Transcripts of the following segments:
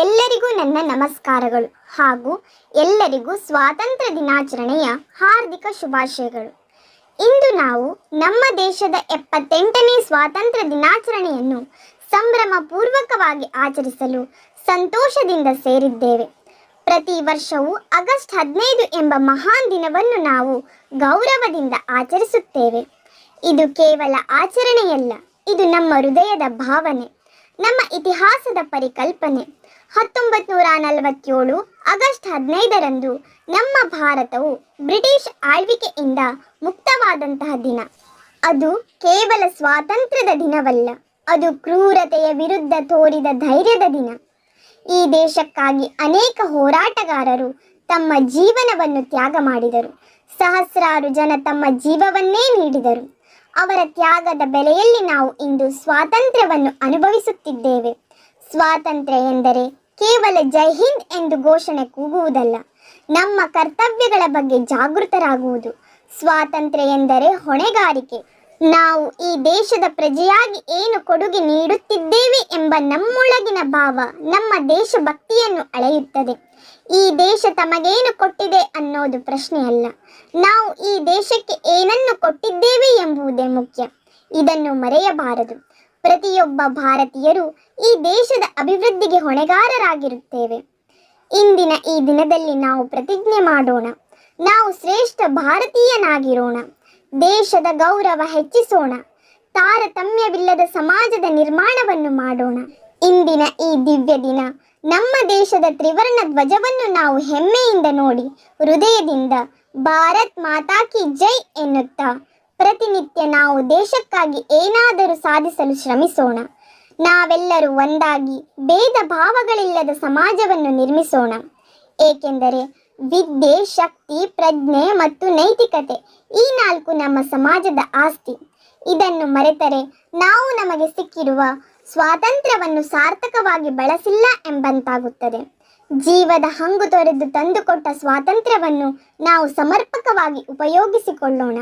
ಎಲ್ಲರಿಗೂ ನನ್ನ ನಮಸ್ಕಾರಗಳು ಹಾಗೂ ಎಲ್ಲರಿಗೂ ಸ್ವಾತಂತ್ರ್ಯ ದಿನಾಚರಣೆಯ ಹಾರ್ದಿಕ ಶುಭಾಶಯಗಳು. ಇಂದು ನಾವು ನಮ್ಮ ದೇಶದ ಎಪ್ಪತ್ತೆಂಟನೇ ಸ್ವಾತಂತ್ರ್ಯ ದಿನಾಚರಣೆಯನ್ನು ಸಂಭ್ರಮ ಪೂರ್ವಕವಾಗಿ ಆಚರಿಸಲು ಸಂತೋಷದಿಂದ ಸೇರಿದ್ದೇವೆ. ಪ್ರತಿ ವರ್ಷವೂ ಆಗಸ್ಟ್ ಹದಿನೈದು ಎಂಬ ಮಹಾನ್ ದಿನವನ್ನು ನಾವು ಗೌರವದಿಂದ ಆಚರಿಸುತ್ತೇವೆ. ಇದು ಕೇವಲ ಆಚರಣೆಯಲ್ಲ, ಇದು ನಮ್ಮ ಹೃದಯದ ಭಾವನೆ, ನಮ್ಮ ಇತಿಹಾಸದ ಪರಿಕಲ್ಪನೆ. ಹತ್ತೊಂಬತ್ತು ನೂರ ನಲವತ್ತೇಳು ಆಗಸ್ಟ್ ಹದಿನೈದರಂದು ನಮ್ಮ ಭಾರತವು ಬ್ರಿಟಿಷ್ ಆಳ್ವಿಕೆಯಿಂದ ಮುಕ್ತವಾದಂತಹ ದಿನ. ಅದು ಕೇವಲ ಸ್ವಾತಂತ್ರ್ಯದ ದಿನವಲ್ಲ, ಅದು ಕ್ರೂರತೆಯ ವಿರುದ್ಧ ತೋರಿದ ಧೈರ್ಯದ ದಿನ. ಈ ದೇಶಕ್ಕಾಗಿ ಅನೇಕ ಹೋರಾಟಗಾರರು ತಮ್ಮ ಜೀವನವನ್ನು ತ್ಯಾಗ ಮಾಡಿದರು. ಸಹಸ್ರಾರು ಜನ ತಮ್ಮ ಜೀವವನ್ನೇ ನೀಡಿದರು. ಅವರ ತ್ಯಾಗದ ಬೆಲೆಯಲ್ಲಿ ನಾವು ಇಂದು ಸ್ವಾತಂತ್ರ್ಯವನ್ನು ಅನುಭವಿಸುತ್ತಿದ್ದೇವೆ. ಸ್ವಾತಂತ್ರ್ಯ ಎಂದರೆ ಕೇವಲ ಜೈ ಹಿಂದ್ ಎಂದು ಘೋಷಣೆ ಕೂಗುವುದಲ್ಲ, ನಮ್ಮ ಕರ್ತವ್ಯಗಳ ಬಗ್ಗೆ ಜಾಗೃತರಾಗುವುದು. ಸ್ವಾತಂತ್ರ್ಯ ಎಂದರೆ ಹೊಣೆಗಾರಿಕೆ. ನಾವು ಈ ದೇಶದ ಪ್ರಜೆಯಾಗಿ ಏನು ಕೊಡುಗೆ ನೀಡುತ್ತಿದ್ದೇವೆ ಎಂಬ ನಮ್ಮೊಳಗಿನ ಭಾವ, ನಮ್ಮ ದೇಶಭಕ್ತಿಯನ್ನು ಅಳೆಯುತ್ತದೆ. ಈ ದೇಶ ತಮಗೇನು ಕೊಟ್ಟಿದೆ ಅನ್ನೋದು ಪ್ರಶ್ನೆಯಲ್ಲ. ನಾವು ಈ ದೇಶಕ್ಕೆ ಏನನ್ನು ಕೊಟ್ಟಿದ್ದೇವೆ ಎಂಬುದೇ ಮುಖ್ಯ. ಇದನ್ನು ಮರೆಯಬಾರದು. ಪ್ರತಿಯೊಬ್ಬ ಭಾರತೀಯರು ಈ ದೇಶದ ಅಭಿವೃದ್ಧಿಗೆ ಹೊಣೆಗಾರರಾಗಿರುತ್ತೇವೆ. ಇಂದಿನ ಈ ದಿನದಲ್ಲಿ ನಾವು ಪ್ರತಿಜ್ಞೆ ಮಾಡೋಣ. ನಾವು ಶ್ರೇಷ್ಠ ಭಾರತೀಯನಾಗಿರೋಣ. ದೇಶದ ಗೌರವ ಹೆಚ್ಚಿಸೋಣ. ತಾರತಮ್ಯವಿಲ್ಲದ ಸಮಾಜದ ನಿರ್ಮಾಣವನ್ನು ಮಾಡೋಣ. ಇಂದಿನ ಈ ದಿವ್ಯ ದಿನ ನಮ್ಮ ದೇಶದ ತ್ರಿವರ್ಣ ಧ್ವಜವನ್ನು ನಾವು ಹೆಮ್ಮೆಯಿಂದ ನೋಡಿ, ಹೃದಯದಿಂದ ಭಾರತ್ ಮಾತಾ ಕಿ ಜೈ ಎನ್ನುತ್ತಾ ಪ್ರತಿನಿತ್ಯ ನಾವು ದೇಶಕ್ಕಾಗಿ ಏನಾದರೂ ಸಾಧಿಸಲು ಶ್ರಮಿಸೋಣ. ನಾವೆಲ್ಲರೂ ಒಂದಾಗಿ ಭೇದ ಭಾವಗಳಿಲ್ಲದ ಸಮಾಜವನ್ನು ನಿರ್ಮಿಸೋಣ. ಏಕೆಂದರೆ ವಿದ್ಯೆ, ಶಕ್ತಿ, ಪ್ರಜ್ಞೆ ಮತ್ತು ನೈತಿಕತೆ ಈ ನಾಲ್ಕು ನಮ್ಮ ಸಮಾಜದ ಆಸ್ತಿ. ಇದನ್ನು ಮರೆತರೆ ನಾವು ನಮಗೆ ಸಿಕ್ಕಿರುವ ಸ್ವಾತಂತ್ರ್ಯವನ್ನು ಸಾರ್ಥಕವಾಗಿ ಬಳಸಿಲ್ಲ ಎಂಬಂತಾಗುತ್ತದೆ. ಜೀವದ ಹಂಗು ತೊರೆದು ತಂದುಕೊಟ್ಟ ಸ್ವಾತಂತ್ರ್ಯವನ್ನು ನಾವು ಸಮರ್ಪಕವಾಗಿ ಉಪಯೋಗಿಸಿಕೊಳ್ಳೋಣ.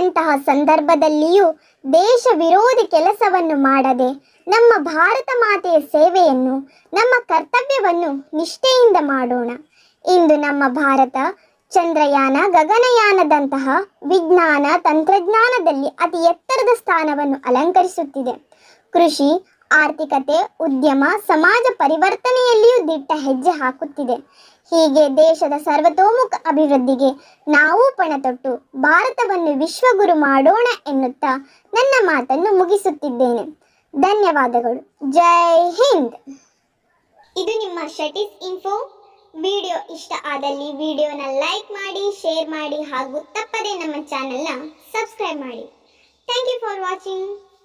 ಎಂತಹ ಸಂದರ್ಭದಲ್ಲಿಯೂ ದೇಶ ವಿರೋಧಿ ಕೆಲಸವನ್ನು ಮಾಡದೆ ನಮ್ಮ ಭಾರತ ಮಾತೆಯ ಸೇವೆಯನ್ನು, ನಮ್ಮ ಕರ್ತವ್ಯವನ್ನು ನಿಷ್ಠೆಯಿಂದ ಮಾಡೋಣ. ಇಂದು ನಮ್ಮ ಭಾರತ ಚಂದ್ರಯಾನ ಗಗನಯಾನದಂತಹ ವಿಜ್ಞಾನ ತಂತ್ರಜ್ಞಾನದಲ್ಲಿ ಅತಿ ಎತ್ತರದ ಸ್ಥಾನವನ್ನು ಅಲಂಕರಿಸುತ್ತಿದೆ. ಕೃಷಿ ಆರ್ಥಿಕತೆ, ಉದ್ಯಮ, ಸಮಾಜ ಪರಿವರ್ತನೆಯಲ್ಲಿಯೂ ದಿಟ್ಟ ಹೆಜ್ಜೆ ಹಾಕುತ್ತಿದೆ. ಹೀಗೆ ದೇಶದ ಸರ್ವತೋಮುಖ ಅಭಿವೃದ್ಧಿಗೆ ನಾವು ಪಣತೊಟ್ಟು ಭಾರತವನ್ನು ವಿಶ್ವಗುರು ಮಾಡೋಣ ಎನ್ನುತ್ತಾ ನನ್ನ ಮಾತನ್ನು ಮುಗಿಸುತ್ತಿದ್ದೇನೆ. ಧನ್ಯವಾದಗಳು. ಜೈ ಹಿಂದ್! ಇದು ನಿಮ್ಮ ಶಟಿಸ್ ಇನ್ಫೋ. ವಿಡಿಯೋ ಇಷ್ಟ ಆದಲ್ಲಿ ವಿಡಿಯೋನ ಲೈಕ್ ಮಾಡಿ, ಶೇರ್ ಮಾಡಿ ಹಾಗೂ ತಪ್ಪದೇ ನಮ್ಮ ಚಾನೆಲ್ನ ಸಬ್ಸ್ಕ್ರೈಬ್ ಮಾಡಿ. Thank you for watching.